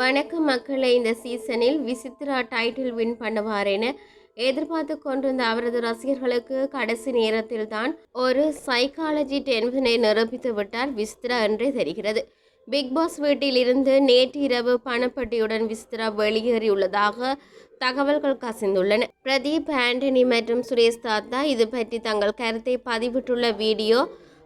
வணக்கம் மக்களை இந்த சீசனில் விசித்ரா டைட்டில் வின் பண்ணுவார் என எதிர்பார்த்து கொண்டிருந்த அவரது ரசிகர்களுக்கு கடைசி நேரத்தில் தான் ஒரு சைக்காலஜி டென்ஷனை நிரூபித்து விட்டார் விசித்ரா என்றே தெரிகிறது. பிக் பாஸ் வீட்டில் இருந்து நேற்று இரவு பணப்பட்டியுடன் விசித்ரா வெளியேறியுள்ளதாக தகவல்கள் கசிந்துள்ளன. பிரதீப் ஆண்டனி மற்றும் சுரேஷ் தாத்தா இது பற்றி தங்கள் கருத்தை பதிவிட்டுள்ள வீடியோ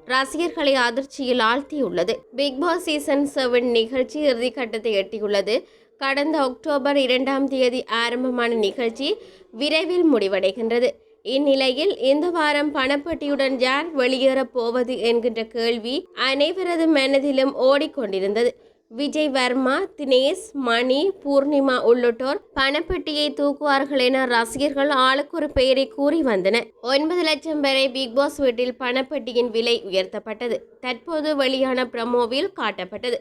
ரசிகர்களை அதிர்ச்சியில் ஆழ்த்தியுள்ளது. பிக் பாஸ் சீசன் செவன் நிகழ்ச்சி இறுதிக்கட்டத்தை எட்டியுள்ளது. கடந்த அக்டோபர் இரண்டாம் தேதி ஆரம்பமான நிகழ்ச்சி விரைவில் முடிவடைகின்றது. இந்நிலையில் இந்த வாரம் பணப்பட்டியுடன் யார் வெளியேறப் போவது என்கின்ற கேள்வி அனைவரது மனதிலும் ஓடிக்கொண்டிருந்தது. விஜய் வர்மா தினேஷ் மணி பூர்ணிமா உள்ளிட்டோர் பணப்பட்டியை தூக்குவார்கள் என ரசிகர்கள் ஆளுக்கு ஒரு பெயரை கூறி வந்தனர். ஒன்பது லட்சம் வரை பிக் பாஸ் வீட்டில் பணப்பட்டியின் விலை உயர்த்தப்பட்டது. தற்போது வெளியான பிரமோவில் காட்டப்பட்டது.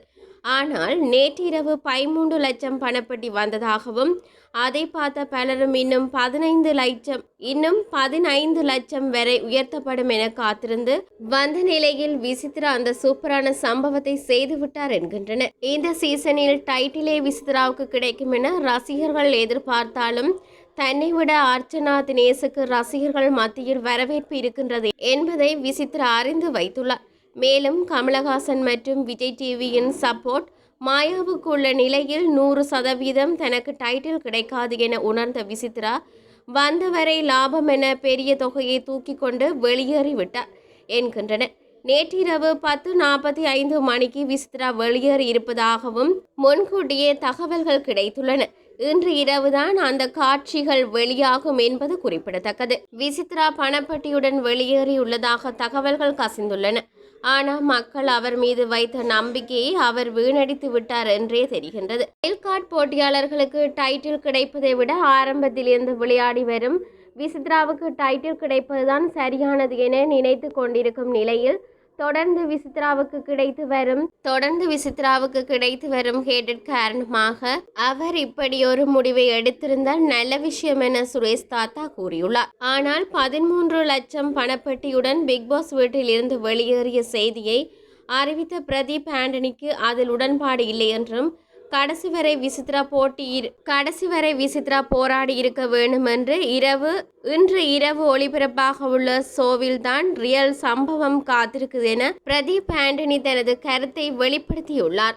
ஆனால் நேற்றிரவு பதிமூன்று லட்சம் பணப்பட்டி வந்ததாகவும் அதை பார்த்த பலரும் இன்னும் பதினைந்து லட்சம் இன்னும் பதினைந்து லட்சம் வரை உயர்த்தப்படும் என காத்திருந்து வந்த நிலையில் விசித்ரா அந்த சூப்பரான சம்பவத்தை செய்துவிட்டார் என்கின்றனர். இந்த சீசனில் டைட்டிலே விசித்ராவுக்கு கிடைக்கும் என ரசிகர்கள் எதிர்பார்த்தாலும் தன்னை விட அர்ச்சனா தினேசுக்கு ரசிகர்கள் மத்தியில் வரவேற்பு இருக்கின்றது என்பதை விசித்ரா அறிந்து வைத்துள்ளார். மேலும் கமலஹாசன் மற்றும் விஜய் டிவியின் சப்போர்ட் மாயாவுக்கு உள்ள நிலையில் நூறு சதவீதம் தனக்கு டைட்டில் கிடைக்காது என உணர்ந்த விசித்ரா வந்தவரை லாபம் என பெரிய தொகையை தூக்கி கொண்டு வெளியேறிவிட்டார் என்கின்றனர். நேற்றிரவு பத்து நாற்பத்தி ஐந்து மணிக்கு விசித்ரா வெளியேறி இருப்பதாகவும் முன்கூட்டியே தகவல்கள் கிடைத்துள்ளன. இன்று இரவுதான் அந்த காட்சிகள் வெளியாகும் என்பது குறிப்பிடத்தக்கது. விசித்ரா பணப்பட்டியுடன் வெளியேறியுள்ளதாக தகவல்கள் கசிந்துள்ளன. ஆனால் மக்கள் அவர் மீது வைத்த நம்பிக்கையை அவர் வீணடித்து விட்டார் என்றே தெரிகின்றது. கார்ட் போட்டியாளர்களுக்கு டைட்டில் கிடைப்பதை விட ஆரம்பத்தில் இருந்து விளையாடி வரும் விசித்ராவுக்கு டைட்டில் கிடைப்பதுதான் சரியானது என நினைத்து கொண்டிருக்கும் நிலையில் தொடர்ந்து விசித்ராவுக்கு கிடைத்து வரும் தொடர்ந்து விசித்ராவுக்கு கிடைத்து வரும் ஹேட்டட் காரணமாக அவர் இப்படி ஒரு முடிவை எடுத்திருந்தால் நல்ல விஷயம் என சுரேஷ் தாத்தா கூறியுள்ளார். ஆனால் பதிமூன்று லட்சம் பணப்பட்டியுடன் பிக் பாஸ் வீட்டில் இருந்து வெளியேறிய செய்தியை அறிவித்த பிரதீப் ஆண்டனிக்கு அதில் உடன்பாடு இல்லை என்றும் கடைசி வரை விசித்ரா போட்டி கடைசி வரை விசித்ரா போராடி இருக்க வேண்டும் என்று இரவு இன்று இரவு ஒளிபரப்பாக உள்ள ஷோவில் தான் ரியல் சம்பவம் காத்திருக்குது என பிரதீப் ஆண்டனி தனது கருத்தை வெளிப்படுத்தியுள்ளார்.